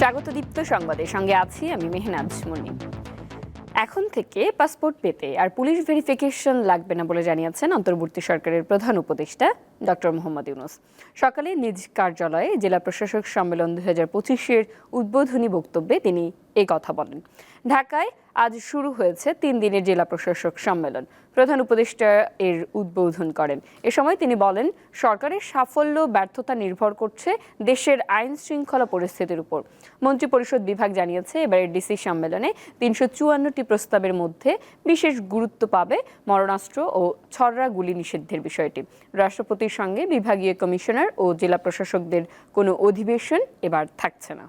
স্বাগত দীপ্ত সংবাদের সঙ্গে আছি আমি মেহনাজ মুনি এখন থেকে পাসপোর্ট পেতে আর পুলিশ ভেরিফিকেশন লাগবে না বলে জানিয়েছেন অন্তর্বর্তী সরকারের প্রধান উপদেষ্টা ডক্টর মোহাম্মদ ইউনুস। সকালে নিজ কার্যালয়ে জেলা প্রশাসক সম্মেলন দুই হাজার পঁচিশের উদ্বোধনী বক্তব্যে তিনি এই কথা বলেন। ঢাকায় আজ শুরু হয়েছে তিন দিনের জেলা প্রশাসক সম্মেলন। প্রধান উপদেষ্টা এর উদ্বোধন করেন। এ সময় তিনি বলেন, সরকারের সাফল্য, ব্যর্থতা নির্ভর করছে দেশের আইন শৃঙ্খলা পরিস্থিতির উপর। মন্ত্রিপরিষদ বিভাগ জানিয়েছে, এবারের ডিসি সম্মেলনে তিনশো চুয়ান্নটি প্রস্তাবের মধ্যে বিশেষ গুরুত্ব পাবে মরণাস্ত্র ও ছররা গুলি নিষিদ্ধের বিষয়টি। রাষ্ট্রপতির সঙ্গে বিভাগীয় কমিশনার ও জেলা প্রশাসকদের কোনো অধিবেশন এবার থাকছে না।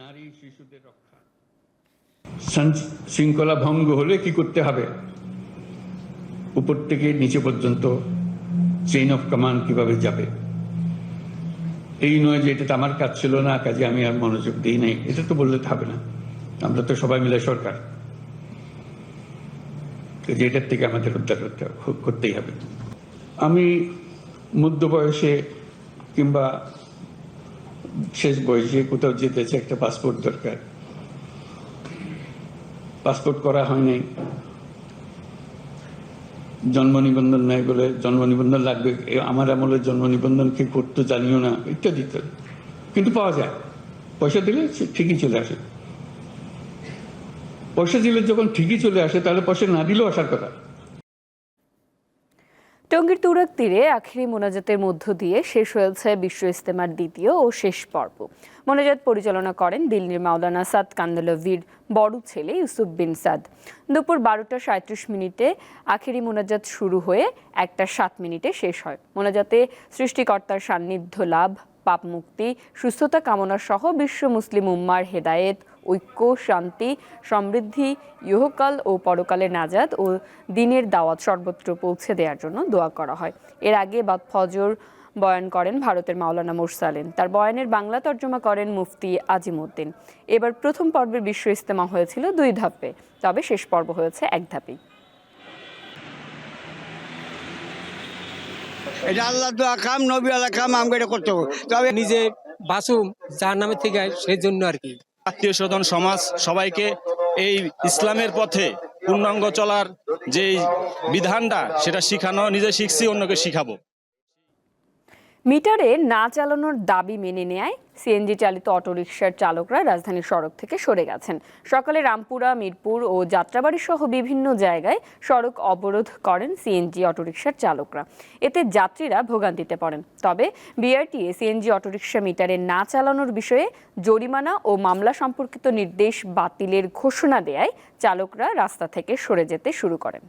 নারী শিশুদের রক্ষা। শৃঙ্খলা ভঙ্গ হলে কি করতে হবে? উপর থেকে নিচে পর্যন্ত চেইন অফ কমান্ড কীভাবে যাবে? এই নয় যে এটা তো আমার কাজ ছিল না, কাজে আমি আর মনোযোগ দিই নাই, এটা তো বললে হবে না। আমরা তো সবাই মিলে সরকার। কাজে এটার থেকে আমাদের উদ্ধার করতে করতেই হবে। আমি মধ্য বয়সে কিংবা শেষ বয়সে কোথাও যেতে চাই, একটা পাসপোর্ট দরকার। পাসপোর্ট করা হয় নাই। জন্ম নিবন্ধন নাই বলে জন্ম নিবন্ধন লাগবে। আমার আমলে জন্ম নিবন্ধন কে করতো জানিও না, ইত্যাদি ইত্যাদি। কিন্তু পাওয়া যায়। পয়সা দিলে ঠিকই চলে আসে। পয়সা দিলে যখন ঠিকই চলে আসে, তাহলে পয়সা না দিলেও আসার কথা। টঙ্গীর তুরাক তীরে আখেরি মোনাজাতের মধ্য দিয়ে শেষ হয়েছে বিশ্ব ইস্তেমার দ্বিতীয় ও শেষ পর্ব। মোনাজাত পরিচালনা করেন দিল্লির মাওলানা সাদ কান্দলভির বড় ছেলে ইউসুফ বিন সাদ। দুপুর বারোটা সাঁত্রিশ মিনিটে আখেরি মোনাজাত শুরু হয়ে একটা সাত মিনিটে শেষ হয়। মোনাজাতে সৃষ্টিকর্তার সান্নিধ্য লাভ পাপ মুক্তি সুস্থতা কামনা সহ বিশ্ব মুসলিম উম্মার হেদায়েত, ঐক্য, শান্তি, সমৃদ্ধি, ইহকাল ও পরকালের নাজাদ ও দিনের দাওয়াত সর্বত্র পৌঁছে দেওয়ার জন্য দোয়া করা হয়। এর আগে বাদ ফজর বয়ান করেন ভারতের মাওলানা মুরসালিন। তার বয়ানের বাংলা তর্জমা করেন মুফতি আজিমউদ্দিন। এবার প্রথম পর্বের বিশ্ব ইস্তেমা হয়েছিল দুই ধাপে, তবে শেষ পর্ব হয়েছে এক ধাপেই। এটা আল্লাহ দোয়া কাম নবী আল্লাহ কাম আমাকে এটা করতে হবে। তবে নিজে বাসুম যার নামে থেকে সেই জন্য আর কি। আত্মীয় স্বজন সমাজ সবাইকে এই ইসলামের পথে পূর্ণাঙ্গ চলার যে বিধানটা সেটা শিখানো নিজে শিখছি অন্যকে শিখাবো। মিটারে না চালানোর দাবি মেনে নেয় সিএনজি চালিত অটোরিকশার চালকরা রাজধানীর সড়ক থেকে সরে গেছেন। সকালে রামপুরা, মিরপুর ও যাত্রাবাড়ি সহ বিভিন্ন জায়গায় সড়ক অবরোধ করেন সিএনজি অটোরিকশার চালকরা। এতে যাত্রীরা ভোগান্তিতে পড়েন। তবে বিআরটিএ সিএনজি অটোরিকশা মিটারে না চালানোর বিষয়ে জরিমানা ও মামলা সম্পর্কিত নির্দেশ বাতিলের ঘোষণা দেয় চালকরা রাস্তা থেকে সরে যেতে শুরু করেন।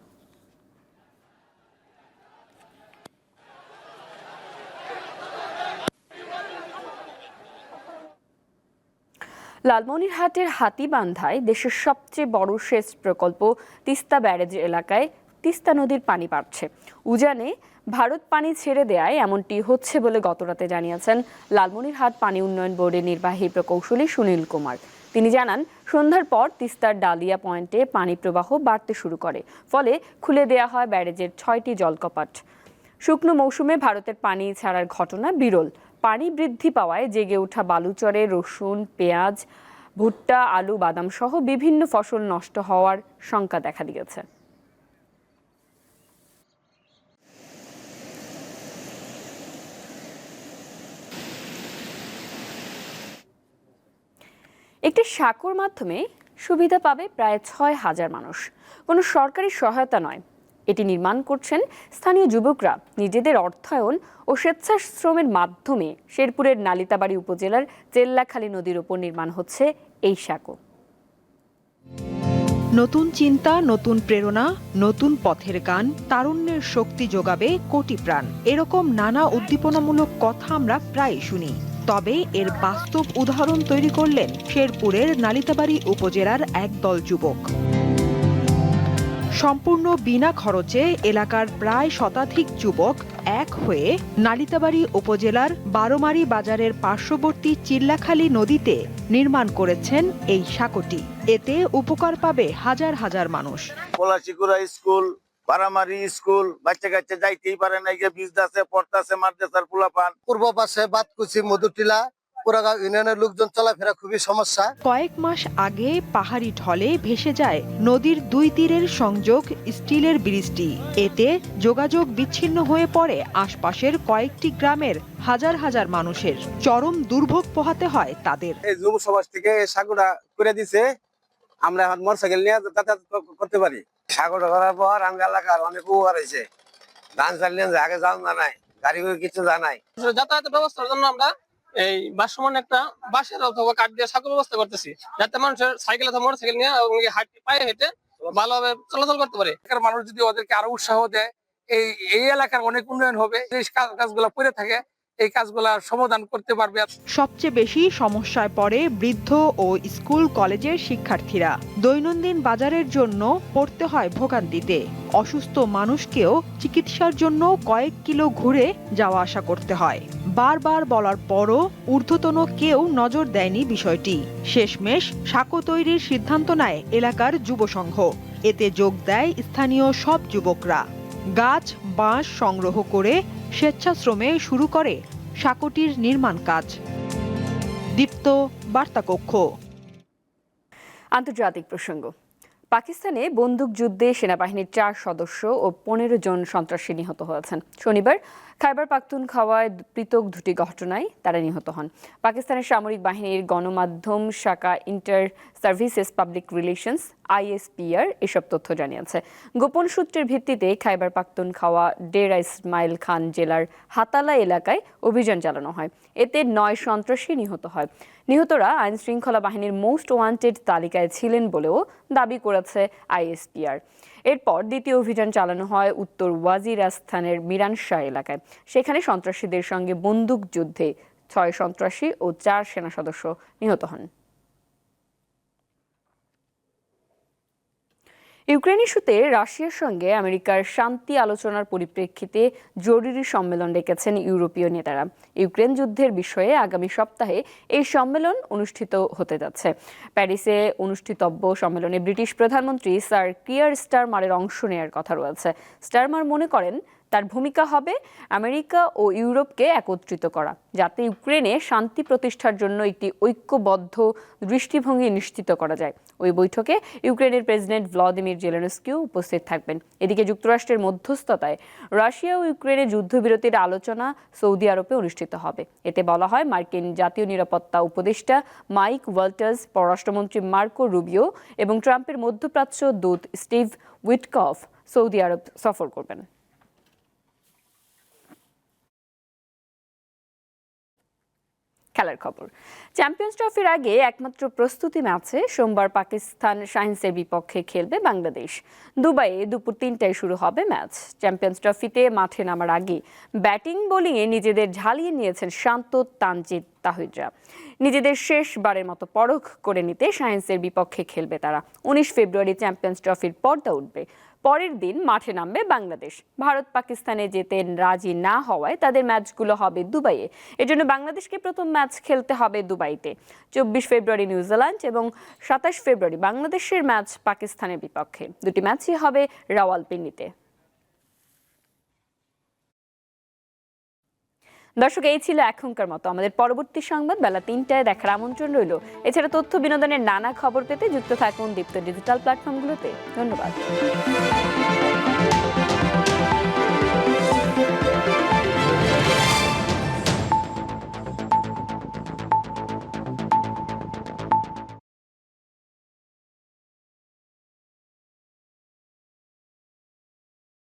লালমনিরহাটের হাতিবান্ধায় দেশের সবচেয়ে বড় সেচ প্রকল্প তিস্তা ব্যারেজ এলাকায় তিস্তা নদীর পানি বাড়ছে উজানে ভারত পানি ছেড়ে দেয় এমনটি হচ্ছে বলে গতরাতে জানিয়েছেন লালমনিরহাট পানি উন্নয়ন বোর্ডের নির্বাহী প্রকৌশলী সুনীল কুমার। তিনি জানান, সন্ধ্যার পর তিস্তার ডালিয়া পয়েন্টে পানি প্রবাহ বাড়তে শুরু করে, ফলে খুলে দেয়া হয় ব্যারেজের ছয়টি জলকপাট। শুকনো মৌসুমে ভারতের পানি ছাড়ার ঘটনা বিরল। পানি বৃদ্ধি পাওয়ায় জেগে ওঠা বালুচরে রসুন, পেঁয়াজ, ভুট্টা, আলু, বাদাম সহ বিভিন্ন ফসল নষ্ট হওয়ার শঙ্কা দেখা দিয়েছে। একটি সাঁকোর মাধ্যমে সুবিধা পাবে প্রায় ছয় হাজার মানুষ। কোনো সরকারি সহায়তা নয়। এটি নির্মাণ করছেন স্থানীয় যুবকরা নিজেদের অর্থায়ন ও স্বেচ্ছাশ্রমের মাধ্যমে শেরপুরের নালিতাবাড়ি উপজেলার চেল্লাখালী নদীর ওপর নির্মাণ হচ্ছে এই সাঁকো। নতুন চিন্তা, নতুন প্রেরণা, নতুন পথের গান, তারুণ্যের শক্তি যোগাবে কোটি প্রাণ। এরকম নানা উদ্দীপনামূলক কথা আমরা প্রায় শুনি। তবে এর বাস্তব উদাহরণ তৈরি করলেন শেরপুরের নালিতাবাড়ি উপজেলার একদল যুবক। সম্পূর্ণ বিনা খরচে এলাকার প্রায় শতাধিক যুবক এক হয়ে নালিতাবাড়ি উপজেলার বারোমারি বাজারের পার্শ্ববর্তী চিল্লাখালী নদীতে নির্মাণ করেছেন এই সাঁকোটি। এতে উপকার পাবে হাজার হাজার মানুষ। পলাশিকুড়া স্কুল পারামারি স্কুল বাচ্চা কাচ্চা যাইতেই পারে না গিয়ে বিজদাসে পড়তাছে মাদ্রাসার পোলাপান। পূর্ব পাশে বাতকুচি মধুটিলা পুরাগাঁও ইউনিয়নের লোকজন চলাফেরা খুবই সমস্যা। কয়েক মাস আগে পাহাড়ি ঢলে ভেসে যায় নদীর দুই তীরের সংযোগ স্টিলের ব্রিজটি। এতে যোগাযোগ বিচ্ছিন্ন হয়ে পড়ে আশপাশের কয়েকটি গ্রামের হাজার হাজার মানুষের। চরম দুর্ভোগ পোহাতে হয় তাদের। এই যুব সমাজ থেকে সাগরটা করে দিছে। আমরা এখন মোটরসাইকেল নিয়ে যাতায়াত করতে পারি। সাগরটা করার পর আমি এলাকার অনেক উপকার হয়েছে। ধান চাল নিয়ে আগে যাওয়া জানাই গাড়ি করে কিছু জানাই যাতায়াতের ব্যবস্থার জন্য আমরা এই বাসমান একটা বাসের অথবা কাঠ দিয়ে সাঁকো ব্যবস্থা করতেছি। যাতে মানুষের সাইকেল অথবা মোটর সাইকেল নিয়ে হাঁটি পায়ে হেঁটে ভালোভাবে চলাচল করতে পারে। মানুষ যদি ওদেরকে আরও উৎসাহ দেয়, এই এই এলাকার অনেক উন্নয়ন হবে কাজ- কাজগুলো করে থাকে এই কাজগুলা সমাধান করতে পারবে সবচেয়ে বেশি সমস্যায় পড়ে বৃদ্ধ ও স্কুল কলেজের শিক্ষার্থীরা। দৈনন্দিন বাজারের জন্য পড়তে হয় ভোগান্তিতে। অসুস্থ মানুষকেও চিকিৎসার জন্য কয়েক কিলো ঘুরে যাওয়া আসা করতে হয়। বারবার বলার পরও ঊর্ধ্বতন কেউ নজর দেয়নি বিষয়টি। শেষমেশ সাঁকো তৈরির সিদ্ধান্ত নেয় এলাকার যুব সংঘ এতে যোগ দেয় স্থানীয় সব যুবকরা। গাছ, বাঁশ সংগ্রহ করে স্বেচ্ছাশ্রমে শুরু করে সাঁকোটির নির্মাণ কাজ। দীপ্ত বার্তাকক্ষ। আন্তর্জাতিক প্রসঙ্গ। পাকিস্তানে বন্দুকযুদ্ধে সেনাবাহিনীর চার সদস্য ও পনেরো জন সন্ত্রাসী নিহত হয়েছেন। শনিবার খাইবার পাখতুনখাওয়ায় পৃথক দুটি ঘটনায় তারা নিহত হন। পাকিস্তানের সামরিক বাহিনীর গণমাধ্যম শাখা inter services public relations, ISPR, এসব তথ্য জানিয়েছে। গোপন সূত্রের ভিত্তিতে খাইবার পাখতুনখাওয়া ডেরা ইসমাইল খান জেলার হাতালা এলাকায় অভিযান চালানো হয়। এতে নয় সন্ত্রাসী নিহত হয়। নিহতরা আইন শৃঙ্খলা বাহিনীর মোস্ট ওয়ান্টেড তালিকায় ছিলেন বলেও দাবি করেছে আইএসপিআর। এরপর দ্বিতীয় অভিযান চালানো হয় উত্তর ওয়াজিরাস্তানের মিরানশাহ এলাকায়। সেখানে সন্ত্রাসীদের সঙ্গে বন্দুক যুদ্ধে ছয় সন্ত্রাসী ও চার সেনা সদস্য নিহত হন। ইউক্রেন ইস্যুতে রাশিয়ার সঙ্গে আমেরিকার শান্তি আলোচনার পরিপ্রেক্ষিতে জরুরি সম্মেলন ডেকেছেন ইউরোপীয় নেতারা। ইউক্রেন যুদ্ধের বিষয়ে আগামী সপ্তাহে এই সম্মেলন অনুষ্ঠিত হতে যাচ্ছে। প্যারিসে অনুষ্ঠিতব্য সম্মেলনে ব্রিটিশ প্রধানমন্ত্রী স্যার কিয়ার স্টারমারের অংশ নেওয়ার কথা রয়েছে। স্টারমার মনে করেন তার ভূমিকা হবে আমেরিকা ও ইউরোপকে একত্রিত করা, যাতে ইউক্রেনে শান্তি প্রতিষ্ঠার জন্য একটি ঐক্যবদ্ধ দৃষ্টিভঙ্গি নিশ্চিত করা যায়। ওই বৈঠকে ইউক্রেনের প্রেসিডেন্ট ভ্লাদিমির জেলেনস্কিও উপস্থিত থাকবেন। এদিকে যুক্তরাষ্ট্রের মধ্যস্থতায় রাশিয়া ও ইউক্রেনের যুদ্ধবিরতির আলোচনা সৌদি আরবে অনুষ্ঠিত হবে। এতে বলা হয় মার্কিন জাতীয় নিরাপত্তা উপদেষ্টা মাইক ওয়াল্টার্স, পররাষ্ট্রমন্ত্রী মার্কো রুবিও এবং ট্রাম্পের মধ্যপ্রাচ্য দূত স্টিভ উইটকফ সৌদি আরব সফর করবেন। খেলার খবর। চ্যাম্পিয়ন্স ট্রফির আগে একমাত্র প্রস্তুতি ম্যাচে সোমবার পাকিস্তান সায়েন্সের বিপক্ষে খেলবে বাংলাদেশ। দুবাইয়ে দুপুর তিনটায় শুরু হবে ম্যাচ। চ্যাম্পিয়ন্স ট্রফিতে মাঠে নামার আগে ব্যাটিং, বোলিংয়ে নিজেদের ঝালিয়ে নিয়েছেন শান্ত তানজিদ তাহিদরা নিজেদের শেষবারের মতো পরখ করে নিতে সায়েন্সের বিপক্ষে খেলবে তারা। উনিশ ফেব্রুয়ারি চ্যাম্পিয়ন্স ট্রফির পর্দা উঠবে। পরের দিন মাঠে নামবে বাংলাদেশ। ভারত পাকিস্তানে যেতে রাজি না হওয়ায় তাদের ম্যাচগুলো হবে দুবাইয়ে। এজন্য বাংলাদেশকে প্রথম ম্যাচ খেলতে হবে দুবাইতে। চব্বিশ ফেব্রুয়ারি নিউজিল্যান্ড এবং সাতাশ ফেব্রুয়ারি বাংলাদেশের ম্যাচ পাকিস্তানের বিপক্ষে। দুটি ম্যাচই হবে রাওয়ালপিন্ডিতে। দর্শক, এই ছিল এখনকার মতো। আমাদের পরবর্তী সংবাদ বেলা তিনটায় দেখার আমন্ত্রণ রইল। এছাড়া তথ্য বিনোদনের নানা খবর পেতে যুক্ত থাকুন দীপ্ত ডিজিটাল প্ল্যাটফর্মগুলোতে। ধন্যবাদ।